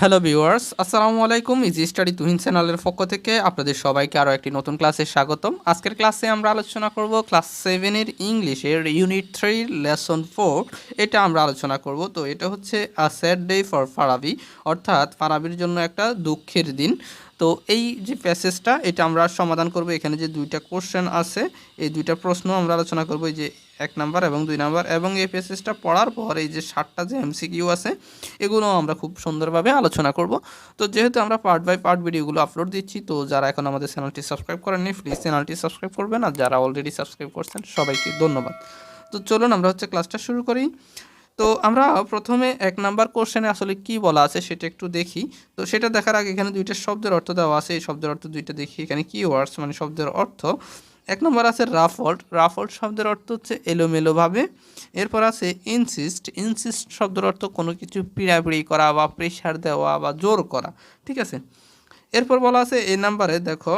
Hello viewers আসসালামু আলাইকুম easy study Tuhin চ্যানেলের পক্ষ থেকে আপনাদের সবাইকে আরও একটি নতুন ক্লাসে স্বাগতম। আজকের ক্লাসে আমরা আলোচনা করব ক্লাস সেভেনের ইংলিশের ইউনিট থ্রি লেসন ফোর এটা আমরা আলোচনা করব। তো এটা হচ্ছে a sad day for Farabi অর্থাৎ ফারাবির জন্য একটা দুঃখের দিন। তো এই যে প্যাসেজটা, এটা আমরা সমাধান করব। এখানে যে দুইটা কোশ্চেন আছে, এই দুইটা প্রশ্ন আমরা আলোচনা করব এই যে এক নাম্বার এবং দুই নাম্বার। এবং এই প্যাসেজটা পড়ার পর এই যে ষাটটা যে এমসিকিউ আছে, এগুলো আমরা খুব সুন্দরভাবে আলোচনা করব। তো যেহেতু আমরা পার্ট বাই পার্ট ভিডিওগুলো আপলোড দিচ্ছি, তো যারা এখন আমাদের চ্যানেলটি সাবস্ক্রাইব করেননি প্লিজ চ্যানেলটি সাবস্ক্রাইব করবেন। আর যারা অলরেডি সাবস্ক্রাইব করছেন, সবাইকে ধন্যবাদ। তো চলুন আমরা হচ্ছে ক্লাসটা শুরু করি। তো আমরা প্রথমে এক নাম্বার কোশ্চেনে আসলে কি বলা আছে সেটা একটু দেখি। তো সেটা দেখার আগে এখানে দুইটা শব্দের অর্থ দেওয়া আছে। এই শব্দের অর্থ দুইটা দেখি। এখানে কি ওয়ার্ডস মানে শব্দের অর্থ। এক নম্বর আছে রাফল্ট রাফল্ট শব্দের অর্থ হচ্ছে এলোমেলোভাবে। এরপর আছে ইনসিস্ট ইনসিস্ট শব্দের অর্থ কোনো কিছু পিড়াপিড়ি করা বা প্রেশার দেওয়া বা জোর করা। ঠিক আছে? এরপর বলা আছে, এই নাম্বারে দেখো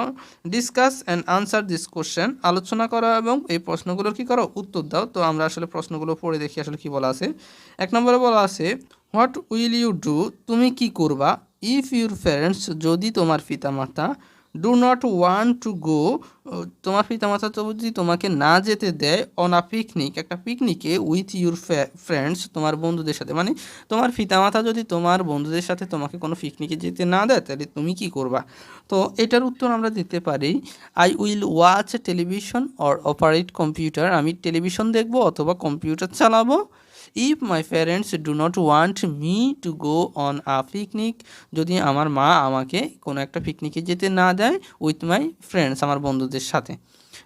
discuss and answer this question আলোচনা করো এবং এই প্রশ্নগুলোর কি করো, উত্তর দাও। তো আমরা আসলে প্রশ্নগুলো পড়ে দেখি আসলে কি বলা আছে। এক নম্বরে বলা আছে হোয়াট উইল ইউ ডু তুমি কি করবা? ইফ ইউর প্যারেন্টস যদি তোমার পিতামাতা do not want to go তোমার পিতামাতা তো যদি তোমাকে না যেতে দেয় অন আ পিকনিক একটা পিকনিকে উইথ ইউর ফ্রেন্ডস তোমার বন্ধুদের সাথে। মানে তোমার পিতামাতা যদি তোমার বন্ধুদের সাথে তোমাকে কোনো পিকনিকে যেতে না দেয়, তাহলে তুমি কি করবা? তো এটার উত্তর আমরা দিতে পারি I will watch television or operate computer আমি টেলিভিশন দেখব অথবা কম্পিউটার চালাবো। If my parents do not want me to go on a picnic যদি আমার মা আমাকে কোনো একটা পিকনিকে যেতে না দেয় উইথ মাই ফ্রেন্ডস আমার বন্ধুদের সাথে।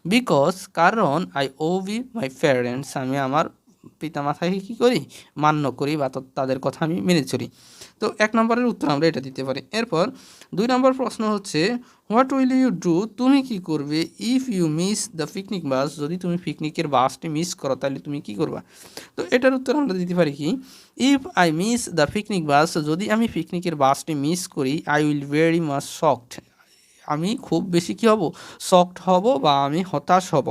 বিকজ কারণ I obey my parents আমি আমার পিতামাতাকে কী করি? মান্য করি বা তাদের কথা আমি মেনে চলি। তো এক নম্বরের উত্তর আমরা এটা দিতে পারি। এরপর দুই নম্বর প্রশ্ন হচ্ছে হোয়াট উইল ইউ ডু তুমি কি করবে? If you miss the picnic bus যদি তুমি পিকনিকের বাসটি মিস করো, তাহলে তুমি কি করবা? তো এটার উত্তর আমরা দিতে পারি কি if I miss the picnic bus যদি আমি পিকনিকের বাসটি মিস করি I will very much shocked আমি খুব বেশি কী হব? শকড হব বা আমি হতাশ হব।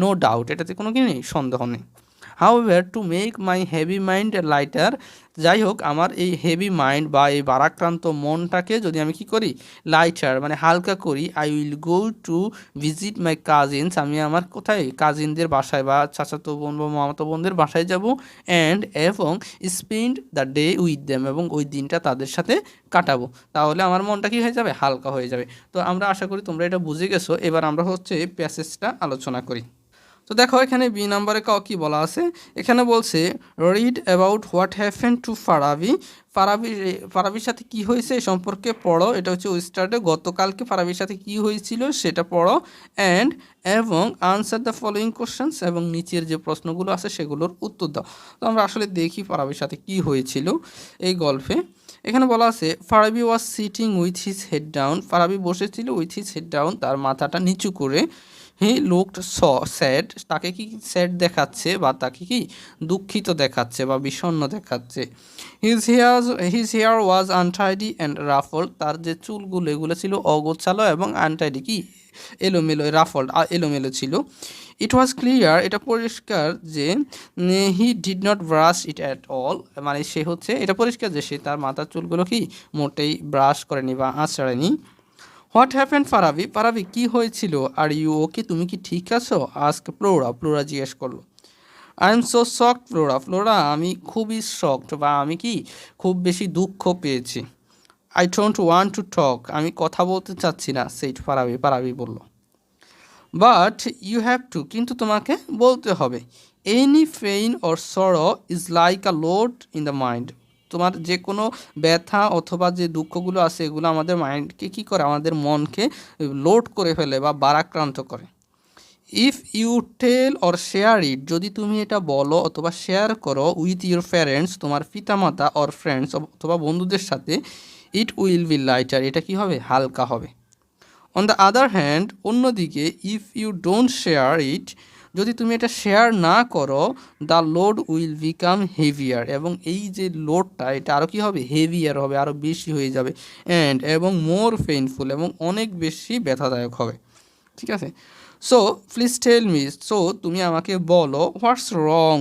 নো ডাউট এটাতে কোনো কি নেই? সন্দেহ নেই। However to make my heavy mind lighter যাই হোক আমার এই হেভি মাইন্ড বা এই বারাক্রান্ত মনটাকে যদি আমি কি করি? লাইটার মানে হালকা করি I will go to visit my cousins আমি আমার কোথায়? কাজিনদের বাসায় বা চাচাতো বোন বা মামাতো বোনদের বাসায় যাব অ্যান্ড এবং spend the day with them এবং ওই দিনটা তাদের সাথে কাটাবো। তাহলে আমার মনটা কি হয়ে যাবে? হালকা হয়ে যাবে। তো আমরা আশা করি তোমরা এটা বুঝে গেছো। এবার আমরা হচ্ছে প্যাসেজটা আলোচনা করি। তো দেখো এখানে বি নাম্বারে কাউ কী বলা আছে? এখানে বলছে read about what happen to Farabi Farabi ফারাবির সাথে কি হয়েছে এই সম্পর্কে পড়ো। এটা হচ্ছে ওয়েস্টার্ডে গতকালকে ফারাবির সাথে কি হয়েছিল সেটা পড়ো। অ্যান্ড এবং আনসার দ্য ফলোয়িং কোশ্চেন্স এবং নিচের যে প্রশ্নগুলো আছে সেগুলোর উত্তর দাও। তো আমরা আসলে দেখি ফারাবির সাথে কি হয়েছিল এই গল্পে। এখানে বলা আছে Farabi was sitting with his head down Farabi বসেছিল উইথ হিজ হেড ডাউন তার মাথাটা নিচু করে। হি লুকড স, স্যাড, তাকে কি স্যাড দেখাচ্ছে বা তাকে কি দুঃখিত দেখাচ্ছে বা বিষণ্ণ দেখাচ্ছে? His hair his hair was untidy and ruffle তার যে চুলগুলো, এগুলো ছিল অগোছালো এবং আনটাইডি কি? এলোমেলো রাফল এলোমেলো ছিল। ইট ওয়াজ ক্লিয়ার এটা পরিষ্কার যে he did not brush it at all মানে সে হচ্ছে, এটা পরিষ্কার যে সে তার মাথার চুলগুলো কি মোটেই ব্রাশ করেনি বা আঁচড়েনি হোয়াট হ্যাপেন ফারাবি ফারাবি কি হয়েছিল? আর ইউ ওকে তুমি কি ঠিক আছো? আজকে ফ্লোরা ফ্লোরা জিজ্ঞেস করল। I am so shocked Flora Flora আমি খুবই শকড বা আমি কি খুব বেশি দুঃখ পেয়েছি। I don't want to talk আমি কথা বলতে চাচ্ছি না সেইট ফারাবি ফারাবি বলল। বাট ইউ হ্যাভ টু কিন্তু তোমাকে বলতে হবে। Any pain or sorrow is like a load in the mind তোমার যে কোনো ব্যথা অথবা যে দুঃখগুলো আছে, এগুলো আমাদের মাইন্ডকে কী করে? আমাদের মনকে লোড করে ফেলে বা বারাক্রান্ত করে। If you tell or share it যদি তুমি এটা বলো অথবা শেয়ার করো উইথ ইউর প্যারেন্টস তোমার পিতামাতা অর ফ্রেন্ডস অথবা বন্ধুদের সাথে ইট উইল বি লাইটার এটা কি হবে? হালকা হবে। অন দ্য আদার হ্যান্ড অন্যদিকে if you don't share it যদি তুমি এটা শেয়ার না করো the load will become heavier এবং এই যে লোডটা এটা আরও কী হবে? হেভিয়ার হবে আরও বেশি হয়ে যাবে। অ্যান্ড এবং মোর পেইনফুল এবং অনেক বেশি ব্যথাদায়ক হবে। ঠিক আছে? So please tell me so তুমি আমাকে বলো হোয়াটস রং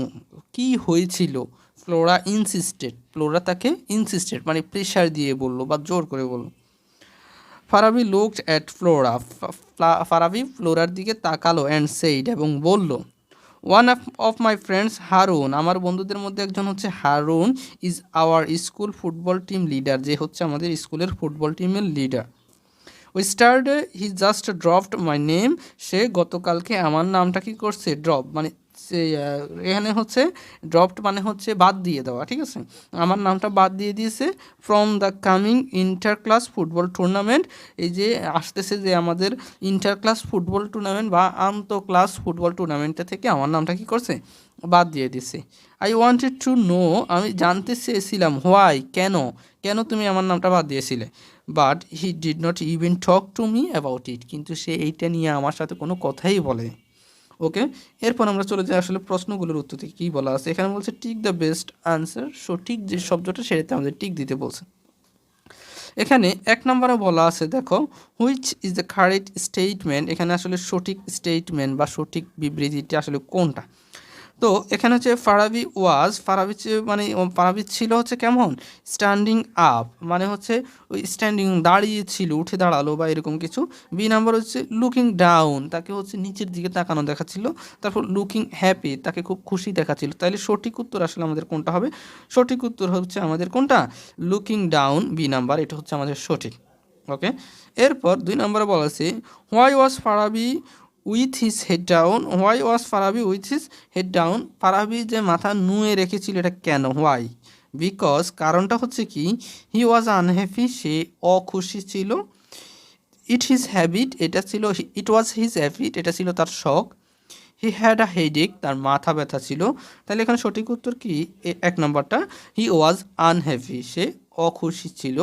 কী হয়েছিল? ফ্লোরা ইনসিস্টেড ফ্লোরা তাকে ইনসিস্টেড মানে প্রেশার দিয়ে বলল বা জোর করে বলল। Farabi looked at Flora Farabi ফ্লোরার দিকে তাকালো অ্যান্ড সেইড এবং বলল one of my friends Harun আমার বন্ধুদের মধ্যে একজন হচ্ছে Harun is our school football team leader যে হচ্ছে আমাদের স্কুলের ফুটবল টিমের লিডার ওই স্টার্টে he just dropped my name সে গতকালকে আমার নামটা কি করছে? ড্রপ মানে এখানে হচ্ছে ড্রপড মানে হচ্ছে বাদ দিয়ে দেওয়া, ঠিক আছে? আমার নামটা বাদ দিয়ে দিয়েছে from the coming inter class football tournament এই যে আসতেছে যে আমাদের ইন্টার ক্লাস ফুটবল টুর্নামেন্ট বা আন্ত ক্লাস ফুটবল টুর্নামেন্টটা থেকে আমার নামটা কি করছে? বাদ দিয়ে দিছে আই ওয়ান্টেড টু নো আমি জানতে চেয়েছিলাম হোয়াই কেন কেন তুমি আমার নামটা বাদ দিয়েছিলে? But he did not even talk to me about it কিন্তু সে এইটা নিয়ে আমার সাথে কোনো কথাই বলে ওকে এরপর আমরা চলে যাই আসলে প্রশ্নগুলোর উত্তর থেকে। কী বলা আছে? এখানে বলছে টিক দ্য বেস্ট আনসার সঠিক যে শব্দটা সেটাতে আমাদের টিক দিতে বলছে। এখানে এক নম্বরে বলা আছে, দেখো which is the correct statement এখানে আসলে সঠিক স্টেটমেন্ট বা সঠিক বিবৃতিটি আসলে কোনটা? তো এখানে হচ্ছে ফারাবি ওয়াজ, ফারাবি মানে ফারাবি ছিল হচ্ছে কেমন? স্ট্যান্ডিং আপ মানে হচ্ছে ওই স্ট্যান্ডিং দাঁড়িয়ে ছিল, উঠে দাঁড়াল বা এরকম কিছু। বি নাম্বার হচ্ছে লুকিং ডাউন তাকে হচ্ছে নিচের দিকে তাকানো দেখাচ্ছিল। তারপর লুকিং হ্যাপি তাকে খুব খুশি দেখাচ্ছিল। তাহলে সঠিক উত্তর আসলে আমাদের কোনটা হবে? সঠিক উত্তর হচ্ছে আমাদের কোনটা? লুকিং ডাউন বি নাম্বার এটা হচ্ছে আমাদের সঠিক। ওকে এরপর দুই নম্বরে বলা আছে why was Farabi with his head down why was Farabi with his head down Farabi যে মাথা নুয়ে রেখেছিল, এটা কেন? হোয়াই বিকজ কারণটা হচ্ছে কি হি ওয়াজ আনহ্যাপি সে অখুশি ছিল। ইট হিজ হ্যাবিট এটা ছিল ইট ওয়াজ হিজ হ্যাবিট এটা ছিল তার শখ। হি হ্যাড আ হেডেক তার মাথা ব্যথা ছিল। তাহলে এখানে সঠিক উত্তর কি? এক নম্বরটা হি ওয়াজ আনহ্যাপি সে অখুশি ছিল।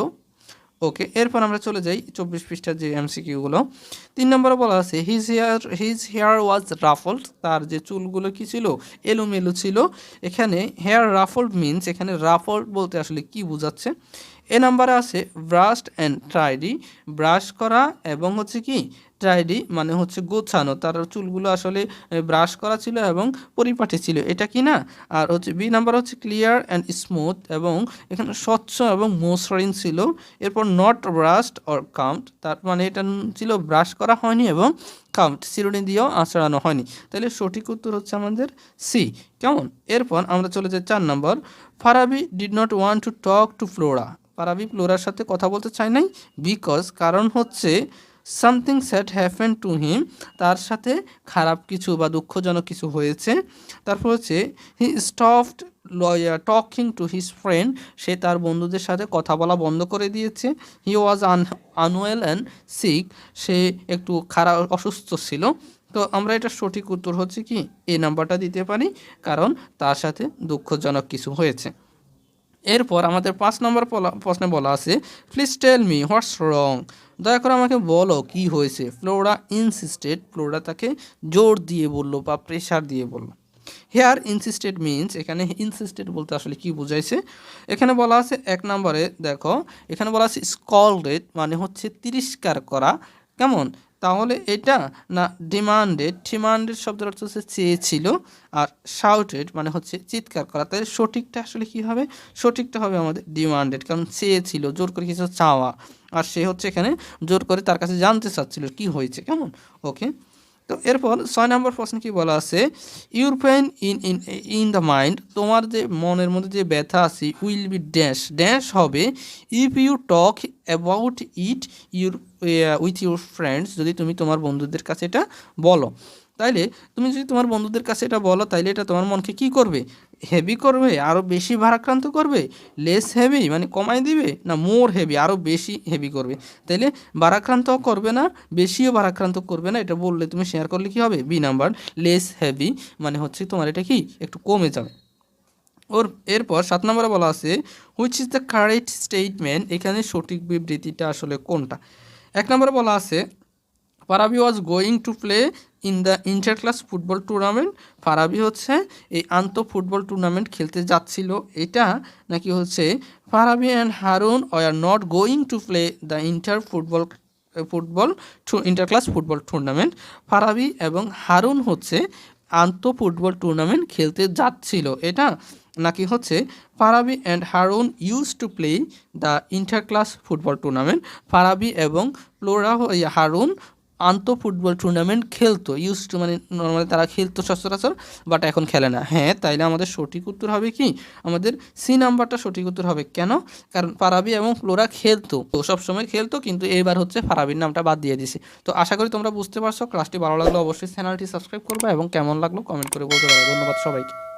ওকে, এরপর আমরা চলে যাই চব্বিশ পৃষ্ঠার যে এমসিকিউগুলো। তিন নম্বরে বলা আছে his hair his hair was ruffled তার যে চুলগুলো কি ছিল? এলোমেলো ছিল। এখানে হেয়ার রাফল্ড মিনস এখানে রাফল্ড বলতে আসলে কি বোঝাচ্ছে? এ নাম্বারে আছে ব্রাশড অ্যান্ড ট্রাইডি। ব্রাশ করা এবং হচ্ছে কি, ট্রাইডি মানে হচ্ছে গোছানো। তার চুলগুলো আসলে ব্রাশ করা ছিল এবং পরিপাটি ছিল। এটা কি না? আর হচ্ছে বি নাম্বার হচ্ছে ক্লিয়ার অ্যান্ড স্মুথ এবং এখানে স্বচ্ছ এবং মসৃণ ছিল। এরপর নট ব্রাশড অর কাউন্ট। তার মানে এটা ছিল ব্রাশ করা হয়নি এবং কাউন্ট, সিরুনি দিয়েও আঁচড়ানো হয়নি। তাহলে সঠিক উত্তর হচ্ছে আমাদের সি। কেমন? এরপর আমরা চলে যাই চার নম্বর। Farabi did not want to talk to Flora. Farabi ফ্লোরার সাথে কথা বলতে চায় নাই? বিকজ কারণ হচ্ছে something sad happen to him. তার সাথে খারাপ কিছু বা দুঃখজনক কিছু হয়েছে। তারপর হচ্ছে, he stopped lawyer talking to his friend. সে তার বন্ধুদের সাথে কথা বলা বন্ধ করে দিয়েছে। He was un, unwell and sick. সে একটু খারাপ অসুস্থ ছিল। তো আমরা এটা সঠিক উত্তর হচ্ছে কি? এই নাম্বারটা দিতে পারি। কারণ তার সাথে দুঃখজনক কিছু হয়েছে। এরপর আমাদের পাঁচ নম্বর প্রশ্নে বলা আছে please tell me what's wrong দয়া করে আমাকে বলো কি হয়েছে। ফ্লোরা ইনসিস্টেড ফ্লোরা তাকে জোর দিয়ে বলল বা প্রেশার দিয়ে বলল। হেয়ার ইনসিস্টেড মিনস এখানে ইনসিস্টেড বলতে আসলে কি বুঝাইছে? এখানে বলা আছে এক নম্বরে, দেখো, এখানে বলা আছে স্কল স্কলডেড মানে হচ্ছে তিরস্কার করা। কেমন? তাহলে এটা না ডিমান্ডেড ডিমান্ডেড শব্দের অর্থ হচ্ছে চেয়েছিল আর শাউটেড মানে হচ্ছে চিৎকার করা। তাই সঠিকটা আসলে কি হবে? সঠিকটা হবে আমাদের ডিমান্ডেড কারণ চেয়েছিল, জোর করে কিছু চাওয়া। আর সে হচ্ছে এখানে জোর করে তার কাছে জানতে চাচ্ছিল কি হয়েছে, কেমন? ওকে তো এরপর ছয় নম্বর প্রশ্নে কি বলা আছে? Your pain in in in the mind তোমার যে মনের মধ্যে যে ব্যথা আছে উইল বি ড্যাশ ড্যাশ হবে if you talk about it your with your friends যদি তুমি তোমার বন্ধুদের কাছে এটা বলো। তাইলে তুমি যদি তোমার বন্ধুদের কাছে এটা বলো, তাইলে এটা তোমার মনকে কি করবে? হেভি করবে? আরও বেশি ভারাক্রান্ত করবে? লেস হেভি মানে কমাই দিবে? না মোর হেভি আরও বেশি হেভি করবে। তাইলে ভারাক্রান্ত করবে না, বেশিও ভারাক্রান্ত করবে না, এটা বললে তুমি শেয়ার করলে কি হবে? বি নাম্বার লেস হেভি মানে হচ্ছে তোমার এটা কি? একটু কমে যাবে। ওর, এরপর সাত নম্বরে বলা আছে which is the correct statement এখানে সঠিক বিবৃতিটা আসলে কোনটা? এক নম্বরে বলা আছে Farabi was going to play in the inter class football tournament Farabi হচ্ছে এই আন্ত ফুটবল টুর্নামেন্ট খেলতে যাচ্ছিল। এটা নাকি হচ্ছে Farabi and Harun are not going to play the inter football football inter class football tournament Farabi এবং হারুন হচ্ছে আন্ত ফুটবল টুর্নামেন্ট খেলতে যাচ্ছিল। এটা নাকি হচ্ছে Farabi and Harun use to play the inter class football tournament Farabi এবং Flora Harun আন্ত ফুটবল টুর্নামেন্ট খেলতো। ইউজ টু মানে নর্মালি তারা খেলতো সচরাচর বাট এখন খেলে না। হ্যাঁ তাইলে আমাদের সঠিক উত্তর হবে কি? আমাদের সি নাম্বারটা সঠিক উত্তর হবে কেন? কারণ ফারাবি এবং ফ্লোরা খেলতো। তো সবসময় খেলতো, কিন্তু এবার হচ্ছে ফারাবির নামটা বাদ দিয়ে দিছে। তো আশা করি তোমরা বুঝতে পারছ। ক্লাসটি ভালো লাগল অবশ্যই চ্যানেলটি সাবস্ক্রাইব করবে এবং কেমন লাগল কমেন্ট করে বলতে পারো। ধন্যবাদ সবাইকে।